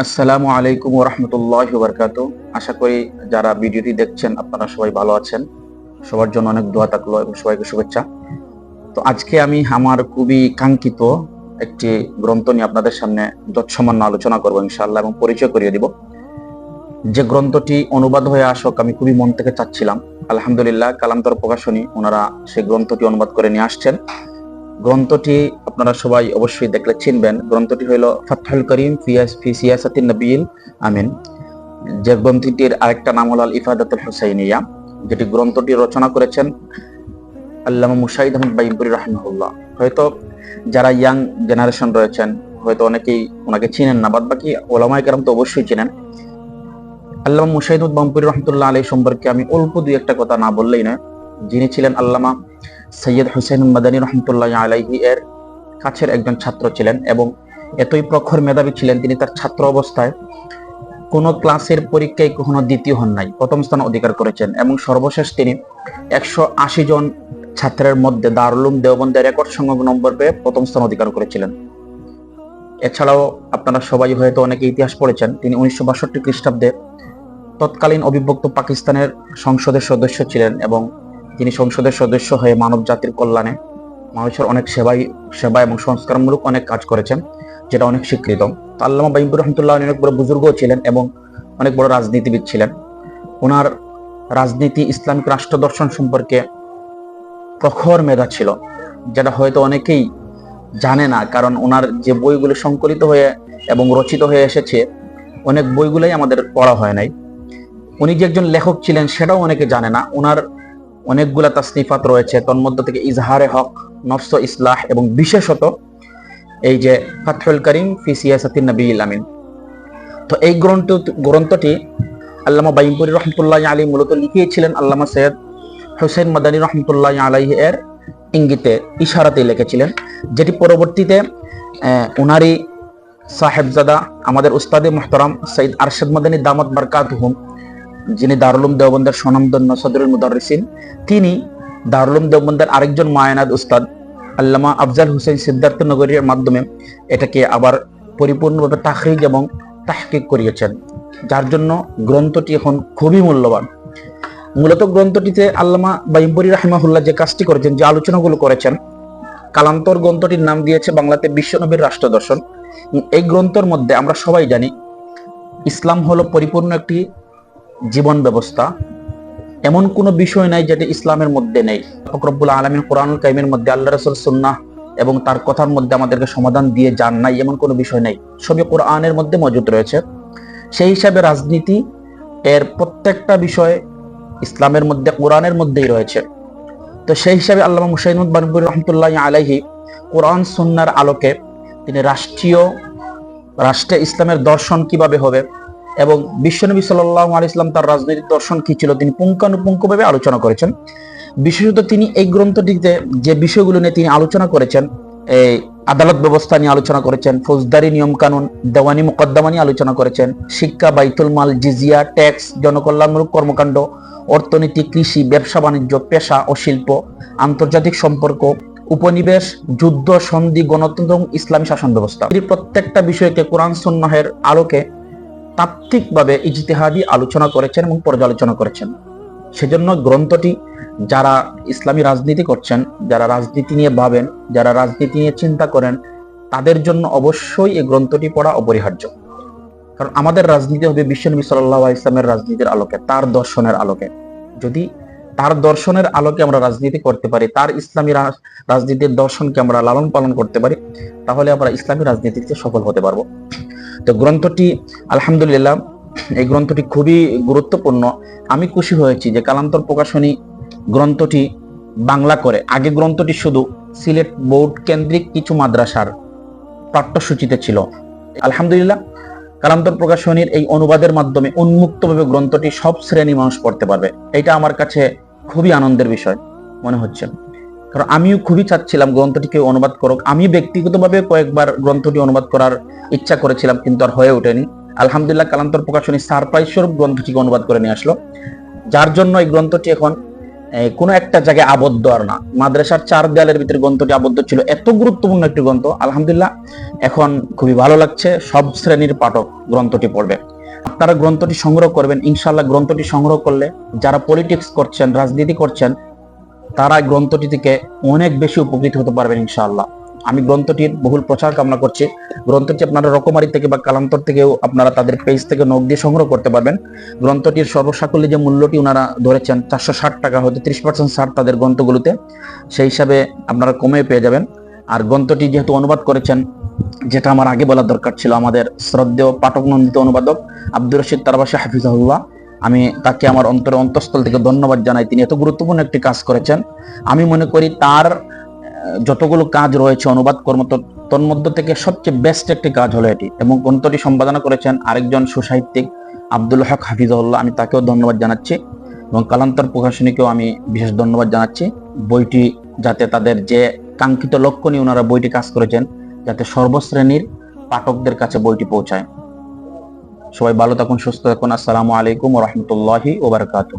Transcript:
আসসালামু আলাইকুম রহমতুল্লাহ বরকাত আশা করি যারা ভিডিওটি দেখছেন আপনারা সবাই ভালো আছেন। সবার জন্য অনেক দোয়া থাকল এবং সবাইকে শুভেচ্ছা। তো আজকে আমি আমার খুবই কাঙ্ক্ষিত একটি গ্রন্থ নিয়ে আপনাদের সামনে যৎসামান্য আলোচনা করব ইনশাআল্লাহ এবং পরিচয় করিয়ে দিব। যে গ্রন্থটি অনুবাদ হয়ে আসক, আমি খুবই মন থেকে চাচ্ছিলাম। আলহামদুলিল্লাহ কালান্তর প্রকাশনী ওনারা সেই গ্রন্থটি অনুবাদ করে নিয়ে আসছেন। গ্রন্থটি আপনারা সবাই অবশ্যই দেখলে চিনবেন। গ্রন্থটি হইল ফাতহুল করিম ফিয়াস ফি সিয়াসাতিন নবীল আমিন। যে গ্রন্থটির আরেকটা নাম হল আল ইফাদাতুল হুসাইনিয়া। যেটি গ্রন্থটি রচনা করেছেন আল্লামা মুশাহিদ আহমদ বাইমপুরি রাহিমাহুল্লাহ। হয়তো যারা ইয়াং জেনারেশন রয়েছেন, হয়তো অনেকেই ওনাকে চিনেন না বাদ বাকি ওলামাই কেরাম তো অবশ্যই চিনেন। আল্লামা মুশাহিদ বামপুরি রহমতুল্লাহ আলী সম্পর্কে আমি অল্প দুই একটা কথা না বললেই নয়। যিনি ছিলেন আল্লামা সৈয়দ হুসেন মাদানী রহমতুল্লাহ আলাইহি এর কাছের একজন ছাত্র ছিলেন এবং এতই প্রখর মেধাবী ছিলেন তিনি তার ছাত্র অবস্থায় কোন ক্লাসের পরীক্ষায় কখনো দ্বিতীয় হন নাই, প্রথম স্থান অধিকার করেছেন এবং সর্বশেষ তিনি একশো আশি জন ছাত্রের মধ্যে দারুলুম দেওবন্দে রেকর্ড সংখ্যক নম্বর পেয়ে প্রথম স্থান অধিকার করেছিলেন। এছাড়াও আপনারা সবাই হয়তো অনেকে ইতিহাস পড়েছেন, তিনি উনিশশো বাষট্টি খ্রিস্টাব্দে তৎকালীন অবিভক্ত পাকিস্তানের সংসদের সদস্য ছিলেন এবং তিনি সংসদের সদস্য হয়ে মানব জাতির কল্যাণে মানুষের অনেক সেবাই, সেবা এবং সংস্কারমূলক অনেক কাজ করেছেন, যেটা অনেক স্বীকৃত। আল্লামা বাইমপুর রহমতুল্লাহ অনেক বড় বুজুর্গও ছিলেন এবং অনেক বড় রাজনীতিবিদ ছিলেন। ওনার রাজনীতি ইসলামিক রাষ্ট্র দর্শন সম্পর্কে প্রখর মেধা ছিল, যেটা হয়তো অনেকেই জানে না, কারণ ওনার যে বইগুলো সংকলিত হয়ে এবং রচিত হয়ে এসেছে, অনেক বইগুলোই আমাদের পড়া হয় নাই। উনি যে একজন লেখক ছিলেন, সেটাও অনেকে জানে না। ওনার অনেকগুলা তাসনিফাত রয়েছে। তন্মধ্য থেকে ইজহারে হক, নফস ইসলাহ এবং বিশেষত এই যে ফাতহুল করিম ফি সিয়াসাতিন নবী আমিন। তো এই গ্রন্থ, গ্রন্থটি আল্লামা বাইমপুরি রহমতুল্লাহ আলী মূলত লিখিয়েছিলেন আল্লামা সৈয়দ হুসেন মাদানী রহমতুল্লাহ আলাই এর ইঙ্গিতে, ইশারাতে লিখেছিলেন, যেটি পরবর্তীতে উনারি সাহেবজাদা, আমাদের উস্তাদে মোহতরম সঈদ আরশাদ মাদানী দামত বারকাত হুম যিনি দারুলুম দেওবন্দের স্বনামধন্য সদরুল মুদারিসিন তিনি দারুলুম দেওবন্দের আরেকজন মায়ানাদ উস্তাদ, আল্লামা আফজাল হুসেন সিদ্ধার্থ নগরীর মাধ্যমে এটাকে আবার পরিপূর্ণভাবে তাহরিজ এবং তাহকিক করিয়েছেন, যার জন্য গ্রন্থটি এখন খুবই মূল্যবান। মূলত গ্রন্থটিতে আল্লামা বাইম্বরি রাহিমাহুল্লাহ যে কাজটি করেছেন, যে আলোচনাগুলো করেছেন, কালান্তর গ্রন্থটির নাম দিয়েছে বাংলাতে বিশ্বনবীর রাষ্ট্র দর্শন। এই গ্রন্থর মধ্যে আমরা সবাই জানি, ইসলাম হলো পরিপূর্ণ একটি জীবন ব্যবস্থা, এমন কোন বিষয় নাই যেটা ইসলামের মধ্যে নেই। ফকরবুল আলমিন কোরআনুল কাইমের মধ্যে আল্লাহ রসুল সুন্নাহ এবং তার কথার মধ্যে আমাদেরকে সমাধান দিয়ে যান নাই, এমন কোনো বিষয় নেই। সবই কোরআনের মধ্যে মজুদ রয়েছে। সেই হিসাবে রাজনীতি এর প্রত্যেকটা বিষয় ইসলামের মধ্যে, কোরআনের মধ্যেই রয়েছে। তো সেই হিসাবে আল্লাহ মুসাইনুদ বানবুর রহমতুল্লাহ আলাইহি কোরআন সুন্নার আলোকে তিনি রাষ্ট্রীয়, রাষ্ট্রে ইসলামের দর্শন কীভাবে হবে এবং বিশ্বনবী সাল্লাহ ইসলাম তার রাজনৈতিক দর্শন কি ছিল তিনি পুঙ্খানুপুঙ্খভাবে আলোচনা করেছেন। বিশেষত তিনি এই গ্রন্থটিতে যে বিষয়গুলো নিয়ে তিনি আলোচনা করেছেন এই আদালত ব্যবস্থা নিয়ে আলোচনা করেছেন, ফৌজদারি নিয়ম কানুন দেওয়ানি মোকদ্দমা নিয়ে আলোচনা করেছেন, শিক্ষা, বাইতুল মাল, জিজিয়া, ট্যাক্স, জনকল্যাণমূলক কর্মকাণ্ড, অর্থনীতি, কৃষি, ব্যবসা, বাণিজ্য, পেশা ও শিল্প, আন্তর্জাতিক সম্পর্ক, উপনিবেশ, যুদ্ধ, সন্ধি, গণতন্ত্র ইসলামী শাসন ব্যবস্থা। প্রত্যেকটা বিষয়কে কোরআন সন্ন্যাহের আলোকে তাত্ত্বিকভাবে ইজতেহাদি আলোচনা করেছেন এবং পর্যালোচনা করেছেন। সেজন্য গ্রন্থটি যারা ইসলামী রাজনীতি করছেন, যারা রাজনীতি নিয়ে ভাবেন, যারা রাজনীতি নিয়ে চিন্তা করেন, তাদের জন্য অবশ্যই এই গ্রন্থটি পড়া অপরিহার্য। কারণ আমাদের রাজনীতি হবে বিশ্বনবী সাল্লাহ ইসলামের রাজনীতির আলোকে, তার দর্শনের আলোকে। যদি তার দর্শনের আলোকে আমরা রাজনীতি করতে পারি, তার ইসলামী রাজনীতির দর্শনকে আমরা লালন পালন করতে পারি, তাহলে আমরা ইসলামী রাজনীতিতে সফল হতে পারব। তো গ্রন্থটি, আলহামদুলিল্লাহ, এই গ্রন্থটি খুবই গুরুত্বপূর্ণ। আমি খুশি হয়েছি যে কালান্তর প্রকাশনী গ্রন্থটি বাংলা করে। আগে গ্রন্থটি শুধু সিলেট বোর্ড কেন্দ্রিক কিছু মাদ্রাসার পাঠ্যসূচিতে ছিল। আলহামদুলিল্লাহ, কালান্তর প্রকাশনীর এই অনুবাদের মাধ্যমে উন্মুক্তভাবে গ্রন্থটি সব শ্রেণি মানুষ পড়তে পারবে। এটা আমার কাছে খুবই আনন্দের বিষয়, মনে হচ্ছে। কারণ আমিও খুবই চাচ্ছিলাম গ্রন্থটিকে অনুবাদ করুক। আমি ব্যক্তিগতভাবে কয়েকবার গ্রন্থটি অনুবাদ করার ইচ্ছা করেছিলাম, কিন্তু আর হয়ে ওঠেনি। আলহামদুলিল্লাহ, কালান্তর প্রকাশনী সারপ্রাইজ স্বরূপ গ্রন্থটিকে অনুবাদ করে নিয়ে আসলো। যার জন্য এই গ্রন্থটি এখন কোনো একটা জায়গায় আবদ্ধ আর না। মাদ্রাসার চার দেয়ালের ভিতরে গ্রন্থটি আবদ্ধ ছিল। এত গুরুত্বপূর্ণ একটি গ্রন্থ। আলহামদুলিল্লাহ, এখন খুবই ভালো লাগছে। সব শ্রেণির পাঠক গ্রন্থটি পড়বে। আপনারা গ্রন্থটি সংগ্রহ করবেন। ইনশাল্লাহ গ্রন্থটি সংগ্রহ করলে যারা পলিটিক্স করছেন, রাজনীতি করছেন তারা গ্রন্থটি থেকে অনেক বেশি উপকৃত হতে পারবেন ইনশাআল্লাহ। আমি গ্রন্থটির বহুল প্রচার কামনা করছি। গ্রন্থটি আপনারা রকমারি থেকে বা কালান্তর থেকেও আপনারা তাদের পেজ থেকে নখ দিয়ে সংগ্রহ করতে পারবেন। গ্রন্থটির সর্বসাকল্যে যে মূল্যটি ওনারা ধরেছেন চারশো ষাট টাকা হতে ত্রিশ পার্সেন্ট ছাড় তাদের গ্রন্থগুলোতে, সেই হিসাবে আপনারা কমে পেয়ে যাবেন। আর গ্রন্থটি যেহেতু অনুবাদ করেছেন, যেটা আমার আগে বলা দরকার ছিল আমাদের শ্রদ্ধেয় পাঠক নন্দিত অনুবাদক আব্দুর রশিদ তারবাসী হাফিজাহুল্লাহ আমি তাকে আমার অন্তরে অন্তঃস্থল থেকে ধন্যবাদ জানাই। তিনি এত গুরুত্বপূর্ণ একটি কাজ করেছেন। আমি মনে করি তার যতগুলো কাজ রয়েছে, অনুবাদ কর্ম তন্মধ্য থেকে সবচেয়ে বেস্ট একটি কাজ হলো এটি। এবং গ্রন্থটি সম্পাদনা করেছেন আরেকজন সুসাহিত্যিক, আব্দুল হক হাফিজাহুল্লাহ। আমি তাকেও ধন্যবাদ জানাচ্ছি এবং কালান্তর প্রকাশনীকেও আমি বিশেষ ধন্যবাদ জানাচ্ছি। বইটি যাতে তাদের যে কাঙ্ক্ষিত লক্ষ্য নিয়ে ওনারা বইটি কাজ করেছেন, যাতে সর্বশ্রেণীর পাঠকদের কাছে বইটি পৌঁছায়। সবাই ভালো থাকুন সুস্থ থাকুন। আসসালামু আলাইকুম রহমতুল্লাহি ওবরাকাতু